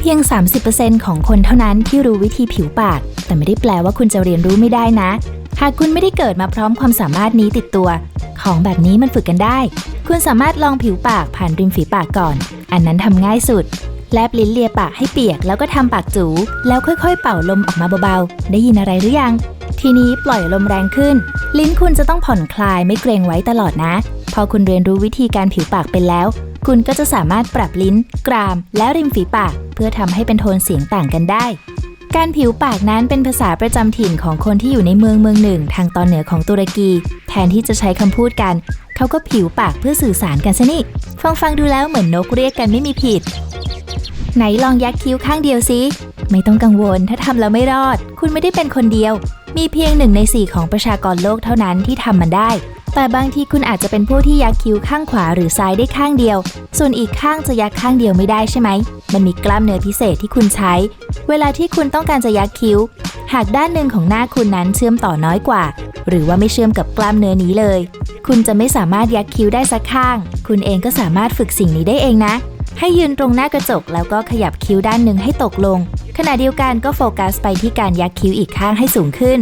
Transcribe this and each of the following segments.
เพียง 30%ของคนเท่านั้นที่รู้วิธีผิวปาก แต่ไม่ได้แปลว่าคุณจะเรียนรู้ไม่ได้นะ หากคุณไม่ได้เกิดมาพร้อมความสามารถนี้ติดตัว ของแบบนี้มันฝึกกันได้ คุณสามารถลองผิวปากผ่านริมฝีปากก่อน อันนั้นทำง่ายสุด แลบลิ้นเลียปากให้เปียกแล้วก็ทำปากจู แล้วค่อยๆ เป่าลมออกมาเบาๆ ได้ยินอะไรหรือยัง ทีนี้ปล่อยลมแรงขึ้น ลิ้นคุณจะต้องผ่อนคลายไม่เกรงไว้ตลอดนะ พอคุณเรียนรู้วิธีการผิวปากเป็นแล้ว คุณก็จะสามารถปรับลิ้น กราม และริมฝีปาก เพื่อทำให้เป็นโทนเสียงต่างกันได้ การผิวปากนั้นเป็นภาษาประจำถิ่นของคนที่อยู่ในเมืองเมืองหนึ่ง ทางตอนเหนือของตุรกี แทนที่จะใช้คำพูดกัน เขาก็ผิวปากเพื่อสื่อสารกันซะนี่ ฟังฟังดูแล้วเหมือนนกเรียกกันไม่มีผิด ไหนลองยักคิ้วข้างเดียวสิไม่ต้องกังวลถ้าทำแล้วไม่รอด คุณไม่ได้เป็นคนเดียว มีเพียงหนึ่งในสี่ของประชากรโลกเท่านั้นที่ทำมันได้ แต่บางทีคุณอาจจะเป็นผู้ที่ยักคิ้วข้างขวาหรือซ้ายได้ข้างเดียว ส่วนอีกข้างจะยักข้างเดียวไม่ได้ใช่ไหม มันมีกล้ามเนื้อพิเศษที่คุณใช้ เวลาที่คุณต้องการจะยักคิ้ว หากด้านหนึ่งของหน้าคุณนั้นเชื่อมต่อน้อยกว่า หรือว่าไม่เชื่อมกับกล้ามเนื้อนี้เลย คุณจะไม่สามารถยักคิ้วได้สักข้าง คุณเองก็สามารถฝึกสิ่งนี้ได้เองนะ ให้ยืนตรงหน้ากระจกแล้วก็ขยับคิ้วด้านหนึ่งให้ตกลง ขณะเดียวกันก็โฟกัสไปที่การยักคิ้วอีกข้างให้สูงขึ้น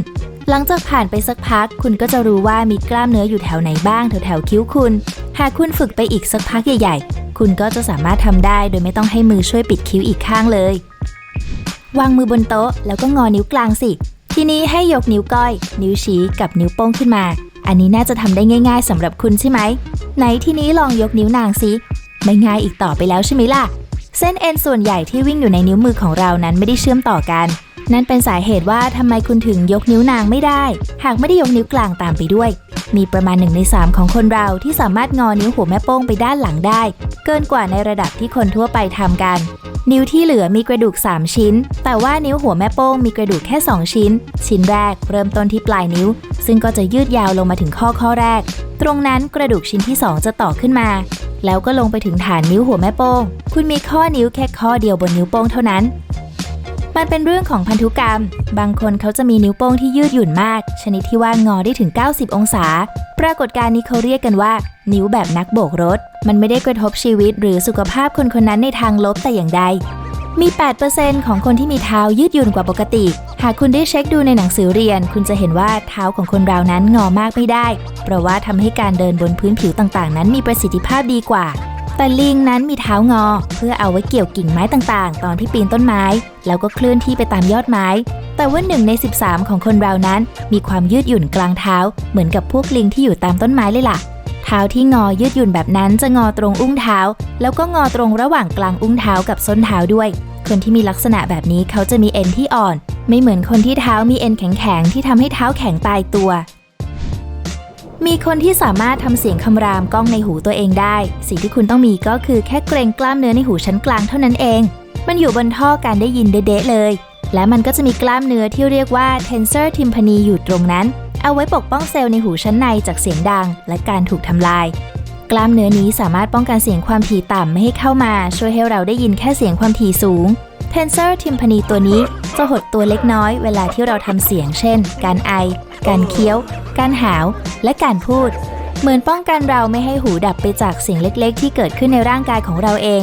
หลังจากผ่านไปสักพัก คุณก็จะรู้ว่ามีกล้ามเนื้ออยู่แถวไหนบ้างแถวแถวคิ้วคุณ หากคุณฝึกไปอีกสักพักใหญ่ ๆ คุณก็จะสามารถทำได้โดยไม่ต้องให้มือช่วยปิดคิ้วอีกข้างเลยวางมือบนโต๊ะแล้วก็งอนิ้วกลางสิ ทีนี้ให้ยกนิ้วก้อย นิ้วชี้กับนิ้วโป้งขึ้นมา อันนี้น่าจะทำได้ง่าย ๆสำหรับคุณใช่ไหม ไหนทีนี้ลองยกนิ้วนางสิ ไม่ง่ายอีกต่อไปแล้วใช่ไหมล่ะ เส้นเอ็นส่วนใหญ่ที่วิ่งอยู่ในนิ้วมือของเรานั้นไม่ได้เชื่อมต่อกัน นั่นเป็นสาเหตุว่าทำไมคุณถึงยกนิ้วนางไม่ได้ หากไม่ได้ยกนิ้วกลางตามไปด้วย มีประมาณหนึ่งในสามของคนเราที่สามารถงอนิ้วหัวแม่โป้งไปด้านหลังได้ เกินกว่าในระดับที่คนทั่วไปทำกัน นิ้วที่เหลือมีกระดูก 3 ชิ้น แต่ว่านิ้วหัวแม่โป้งมีกระดูกแค่ 2 ชิ้น ชิ้นแรกเริ่มต้นที่ปลายนิ้ว ซึ่งก็จะยืดยาวลงมาถึงข้อข้อแรก ตรงนั้นกระดูกชิ้นที่ 2 จะต่อขึ้นมา แล้วก็ลงไปถึงฐานนิ้วหัวแม่โป้ง คุณมีข้อนิ้วแค่ข้อเดียวบนนิ้วโป้งเท่านั้น มันเป็นเรื่องของพันธุกรรม บางคนเขาจะมีนิ้วโป้งที่ยืดหยุ่นมาก ชนิดที่ว่างอได้ถึง 90 องศา ปรากฏการณ์นี้เขาเรียกกันว่า นิ้วแบบนักโบกรถ มันไม่ได้กระทบชีวิตหรือสุขภาพคนคนนั้นในทางลบแต่อย่างใด มี 8%ของคนที่มีเท้ายืดหยุ่นกว่าปกติ หากคุณได้เช็คดูในหนังสือเรียน คุณจะเห็นว่าเท้าของคนเรานั้นงอมากไม่ได้ เพราะว่าทำให้การเดินบนพื้นผิวต่างๆ นั้นมีประสิทธิภาพดีกว่า แต่ลิงนั้นมีเท้างอ เพื่อเอาไว้เกี่ยวกิ่งไม้ต่างๆ ตอนที่ปีนต้นไม้ แล้วก็เคลื่อนที่ไปตามยอดไม้ แต่ว่าหนึ่งใน 13 ของคนเรานั้น มีความยืดหยุ่นกลางเท้า เหมือนกับพวกลิงที่อยู่ตามต้นไม้เลยล่ะ ท้าที่งอยืดหยุ่นแบบนั้นจะงอตรงอุ้งเท้า แล้วก็งอตรงระหว่างกลางอุ้งเท้ากับส้นเท้าด้วย คนที่มีลักษณะแบบนี้เขาจะมีเอ็นที่อ่อน ไม่เหมือนคนที่เท้ามีเอ็นแข็งๆที่ทำให้เท้าแข็งตายตัว มีคนที่สามารถทำเสียงคำรามก้องในหูตัวเองได้ สิ่งที่คุณต้องมีก็คือแค่เกรงกล้ามเนื้อในหูชั้นกลางเท่านั้นเอง มันอยู่บนท่อการได้ยินเด๊ะๆเลย และมันก็จะมีกล้ามเนื้อที่เรียกว่า tensor tympani อยู่ตรงนั้น เอาไว้ปกป้องเซลล์ในหูชั้นในจากเสียงดัง และการถูกทำลาย กล้ามเนื้อนี้สามารถป้องกันเสียงความถี่ต่ำไม่ให้เข้ามา ช่วยให้เราได้ยินแค่เสียงความถี่สูง tensor tympani ตัวนี้จะหดตัวเล็กน้อยเวลาที่เราทำเสียง เช่น การไอ การเคี้ยว การหาว และการพูด เหมือนป้องกันเราไม่ให้หูดับไปจากเสียงเล็กๆ ที่เกิดขึ้นในร่างกายของเราเอง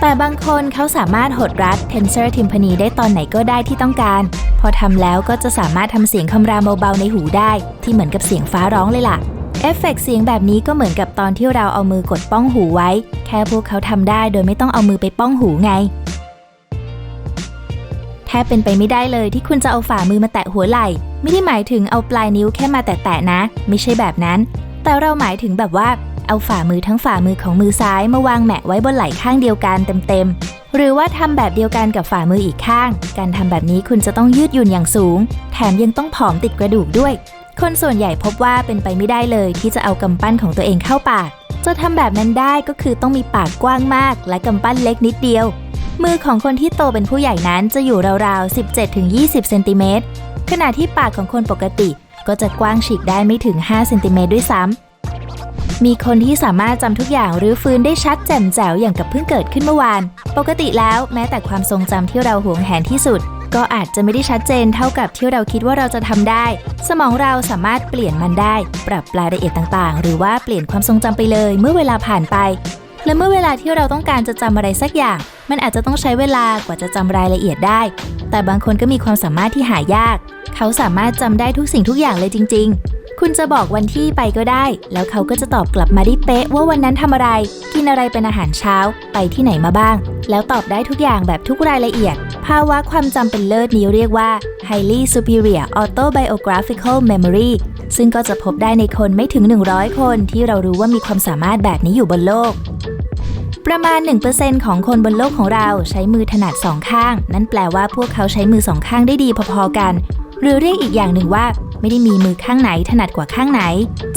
แต่บางคนเขาสามารถหดรัด tensor tympani ได้ตอนไหนก็ได้ที่ต้องการ อทำแล้วก็จะสามารถทำเสียงคำรามเบาๆในหูได้ ที่เหมือนกับเสียงฟ้าร้องเลยล่ะเอฟเฟกต์เสียงแบบนี้ก็เหมือนกับตอนที่เราเอามือกดป้องหูไว้ แค่พวกเขาทำได้โดยไม่ต้องเอามือไปป้องหูไงแทบเป็นไปไม่ได้เลยที่คุณจะเอาฝ่ามือมาแตะหัวไหล่ ไม่ได้หมายถึงเอาปลายนิ้วแค่มาแตะๆนะ ไม่ใช่แบบนั้น แต่เราหมายถึงแบบว่าเอาฝ่ามือทั้งฝ่ามือของมือซ้ายมาวางแหมะไว้บนไหล่ข้างเดียวกันเต็มๆ หรือว่าทำแบบเดียวกันกับฝ่ามืออีกข้าง การทำแบบนี้คุณจะต้องยืดหยุ่นอย่างสูง แถมยังต้องผอมติดกระดูกด้วย คนส่วนใหญ่พบว่าเป็นไปไม่ได้เลยที่จะเอากำปั้นของตัวเองเข้าปาก จะทำแบบนั้นได้ก็คือต้องมีปากกว้างมาก และกำปั้นเล็กนิดเดียว มือของคนที่โตเป็นผู้ใหญ่นั้นจะอยู่ราวๆ 17-20 เซนติเมตร ขณะที่ปากของคนปกติ ก็จะกว้างฉีกได้ไม่ถึง 5 เซนติเมตรด้วยซ้ำ มีคนที่สามารถจำทุกอย่างหรือฟื้นได้ชัดแจ่มแจ๋วอย่างกับเพิ่งเกิดขึ้นเมื่อวาน ปกติแล้วแม้แต่ความทรงจำที่เราหวงแหนที่สุด ก็อาจจะไม่ได้ชัดเจนเท่ากับที่เราคิดว่าเราจะทำได้ สมองเราสามารถเปลี่ยนมันได้ ปรับรายละเอียดต่างๆ หรือว่าเปลี่ยนความทรงจำไปเลยเมื่อเวลาผ่านไป และเมื่อเวลาที่เราต้องการจะจำอะไรสักอย่าง มันอาจจะต้องใช้เวลากว่าจะจำรายละเอียดได้ แต่บางคนก็มีความสามารถที่หายาก เขาสามารถจำได้ทุกสิ่งทุกอย่างเลยจริง ๆ คุณจะบอกวันที่ไปก็ได้ แล้วเขาก็จะตอบกลับมาได้เป๊ะว่าวันนั้นทำอะไร กินอะไรเป็นอาหารเช้า ไปที่ไหนมาบ้าง แล้วตอบได้ทุกอย่างแบบทุกรายละเอียด ภาวะความจำเป็นเลิศนี้เรียกว่า highly superior autobiographical memory ซึ่งก็จะพบได้ในคนไม่ถึง 100 คนที่เรารู้ว่ามีความสามารถแบบนี้อยู่บนโลก ประมาณ 1%ของคนบนโลกของเราใช้มือถนัดสองข้าง นั่นแปลว่าพวกเขาใช้มือสองข้างได้ดีพอๆกัน หรือเรียกอีกอย่างหนึ่งว่าไม่ได้มีมือข้างไหนถนัดกว่าข้างไหน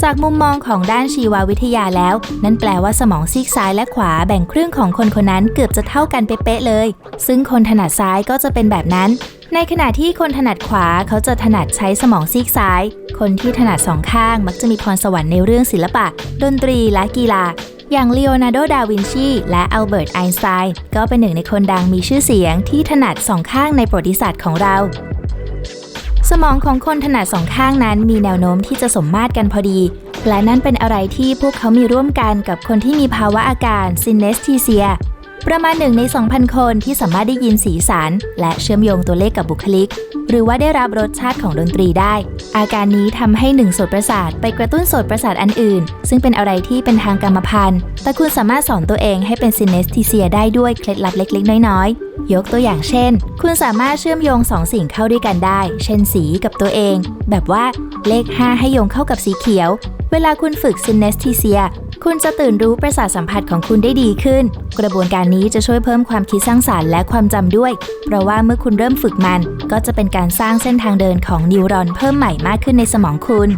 จากมุมมองของด้านชีววิทยาแล้ว นั่นแปลว่าสมองซีกซ้ายและขวาแบ่งครึ่งของคนคนนั้นเกือบจะเท่ากันเป๊ะเลย ซึ่งคนถนัดซ้ายก็จะเป็นแบบนั้น ในขณะที่คนถนัดขวาเขาจะถนัดใช้สมองซีกซ้าย คนที่ถนัดสองข้างมักจะมีพรสวรรค์ในเรื่องศิลปะ ดนตรีและกีฬา อย่างลีโอนาร์โด ดาวินชี และอัลเบิร์ต ไอน์สไตน์ก็เป็นหนึ่งในคนดังมีชื่อเสียงที่ถนัดสองข้างในประวัติศาสตร์ของเรา สมองของคนถนัดสองข้างนั้นมีแนวโน้มที่จะสมมาตรกันพอดี และนั่นเป็นอะไรที่พวกเขามีร่วมกันกับคนที่มีภาวะอาการซินเนสทีเซีย ประมาณหนึ่งใน 2,000 คนที่สามารถได้ยินสีสันและเชื่อมโยงตัวเลขกับบุคลิก หรือว่าได้รับรสชาติของดนตรีได้ อาการนี้ทำให้หนึ่งโสตประสาทไปกระตุ้นโสตประสาทอันอื่น ซึ่งเป็นอะไรที่เป็นทางกรรมพันธุ์ แต่คุณสามารถสอนตัวเองให้เป็นซินเนสทีเซียได้ด้วยเคล็ดลับเล็ก ๆ น้อยๆ ยกตัวอย่างเช่น คุณสามารถเชื่อมโยงสองสิ่งเข้าด้วยกันได้ เช่นสีกับตัวเอง แบบว่าเลข 5 ให้โยงเข้ากับสีเขียว เวลาคุณฝึกซินเนสทีเซีย คุณจะตื่นรู้ประสาทสัมผัสของคุณได้ดีขึ้น กระบวนการนี้จะช่วยเพิ่มความคิดสร้างสารรค์และความจำด้วย เพราะว่าเมื่อคุณเริ่มฝึกมัน ก็จะเป็นการสร้างเส้นทางเดินของนิวรอนเพิ่มใหม่มากขึ้นในสมองคุณ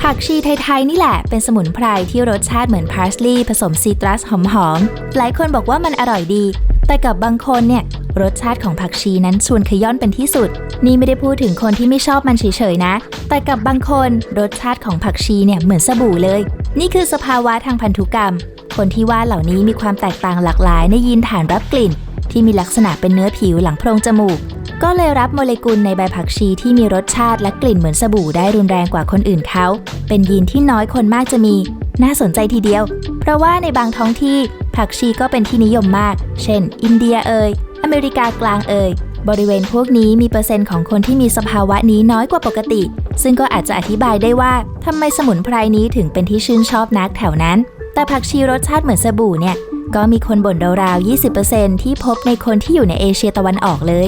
ผักชีไทย ๆ นี่แหละ เป็นสมุนไพรที่รสชาติเหมือนพาร์สลีย์ผสมซีตรัสหอม ๆ หลายคนบอกว่ามันอร่อยดี แต่กับบางคนเนี่ย รสชาติของผักชีนั้นชวนขย้อนเป็นที่สุด นี่ไม่ได้พูดถึงคนที่ไม่ชอบมันเฉยๆนะ แต่กับบางคนรสชาติของผักชีเนี่ยเหมือนสบู่เลย นี่คือสภาวะทางพันธุกรรม คนที่ว่าเหล่านี้มีความแตกต่างหลากหลายในยีนฐานรับกลิ่น ที่มีลักษณะเป็นเนื้อผิวหลังโพรงจมูก ก็เลยรับโมเลกุลในใบผักชีที่มีรสชาติและกลิ่นเหมือนสบู่ได้รุนแรงกว่าคนอื่นเขา เป็นยีนที่น้อยคนมากจะมี น่าสนใจทีเดียว เพราะว่าในบางท้องที่ผักชีก็เป็นที่นิยมมาก เช่น อินเดียเอ่ย อเมริกากลางเอ่ยบริเวณพวกนี้มีเปอร์เซ็นต์ของคนที่มีสภาวะนี้น้อยกว่าปกติ ซึ่งก็อาจจะอธิบายได้ว่าทำไมสมุนไพรนี้ถึงเป็นที่ชื่นชอบนักแถวนั้น แต่ผักชีรสชาติเหมือนสบู่เนี่ยก็มีคนบ่นราวๆ20%ที่พบในคนที่อยู่ในเอเชียตะวันออกเลย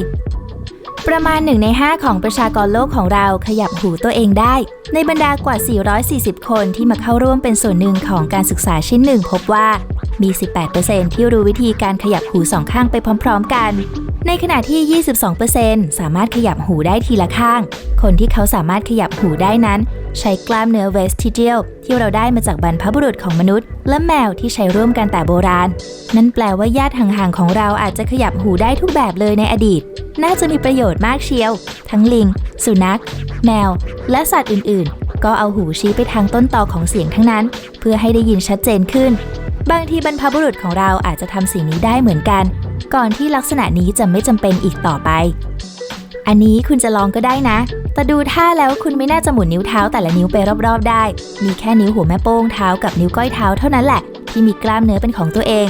ประมาณ1ใน5 ของประชากรโลกของเราขยับหูตัวเองได้ ในบรรดากว่า 440 คนที่มาเข้าร่วมเป็นส่วนหนึ่งของการศึกษาชิ้นหนึ่งพบว่ามี 18%ที่รู้วิธีการขยับหูสองข้างไปพร้อม ๆ กัน ในขณะที่ 22%สามารถขยับหูได้ทีละข้าง คนที่เขาสามารถขยับหูได้นั้นใช้กล้ามเนื้อเวสติเจียลที่เราได้มาจากบรรพบุรุษของมนุษย์ และแมวที่ใช้ร่วมกันแต่โบราณ นั่นแปลว่าญาติห่างๆของเราอาจจะขยับหูได้ทุกแบบเลยในอดีต น่าจะมีประโยชน์มากเชียว ทั้งลิง สุนัข แมว และสัตว์อื่นๆ ก็เอาหูชี้ไปทางต้นตอของเสียงทั้งนั้น เพื่อให้ได้ยินชัดเจนขึ้น บางทีบรรพบุรุษของเราอาจจะทำสิ่งนี้ได้เหมือนกัน ก่อนที่ลักษณะนี้จะไม่จำเป็นอีกต่อไปอันนี้คุณจะลองก็ได้นะ แต่ดูท่าแล้วคุณไม่น่าจะหมุนนิ้วเท้าแต่ละนิ้วไปรอบๆ ได้ มีแค่นิ้วหัวแม่โป้งเท้ากับนิ้วก้อยเท้าเท่านั้นแหละ ที่มีกล้ามเนื้อเป็นของตัวเอง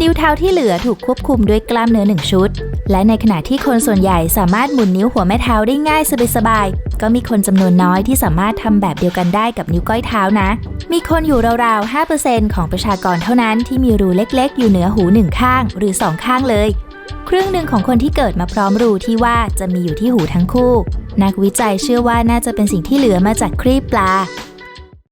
นิ้วเท้าที่เหลือถูกควบคุมด้วยกล้ามเนื้อหนึ่งชุด และในขณะที่คนส่วนใหญ่สามารถหมุนนิ้วหัวแม่เท้าได้ง่ายสบายๆก็มีคนจำนวนน้อยที่สามารถทำแบบเดียวกันได้กับนิ้วก้อยเท้านะ มีคนอยู่ราวๆ 5%ของประชากรเท่านั้นที่มีรูเล็กๆ อยู่เหนือหูหนึ่งข้างหรือสองข้างเลย ครึ่งหนึ่งของคนที่เกิดมาพร้อมรูที่ว่าจะมีอยู่ที่หูทั้งคู่ นักวิจัยเชื่อว่าน่าจะเป็นสิ่งที่เหลือมาจากครีบปลา